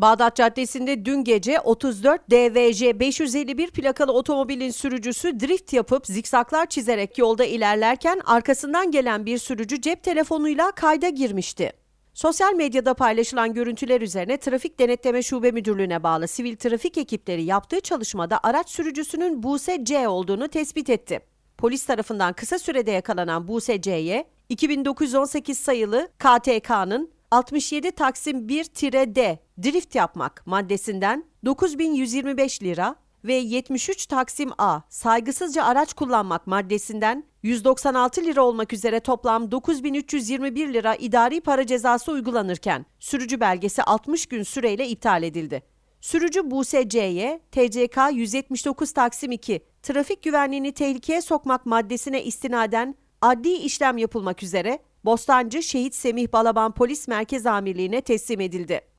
Bağdat Caddesi'nde dün gece 34 DVJ 551 plakalı otomobilin sürücüsü drift yapıp zikzaklar çizerek yolda ilerlerken arkasından gelen bir sürücü cep telefonuyla kayda girmişti. Sosyal medyada paylaşılan görüntüler üzerine Trafik Denetleme Şube Müdürlüğü'ne bağlı sivil trafik ekipleri yaptığı çalışmada araç sürücüsünün Buse C olduğunu tespit etti. Polis tarafından kısa sürede yakalanan Buse C'ye 2918 sayılı KTK'nın 67 Taksim 1-D drift yapmak maddesinden 9125 lira ve 73 Taksim A saygısızca araç kullanmak maddesinden 196 lira olmak üzere toplam 9321 lira idari para cezası uygulanırken sürücü belgesi 60 gün süreyle iptal edildi. Sürücü Buse C'ye TCK 179 Taksim 2 trafik güvenliğini tehlikeye sokmak maddesine istinaden adli işlem yapılmak üzere Bostancı Şehit Semih Balaban Polis Merkez Amirliği'ne teslim edildi.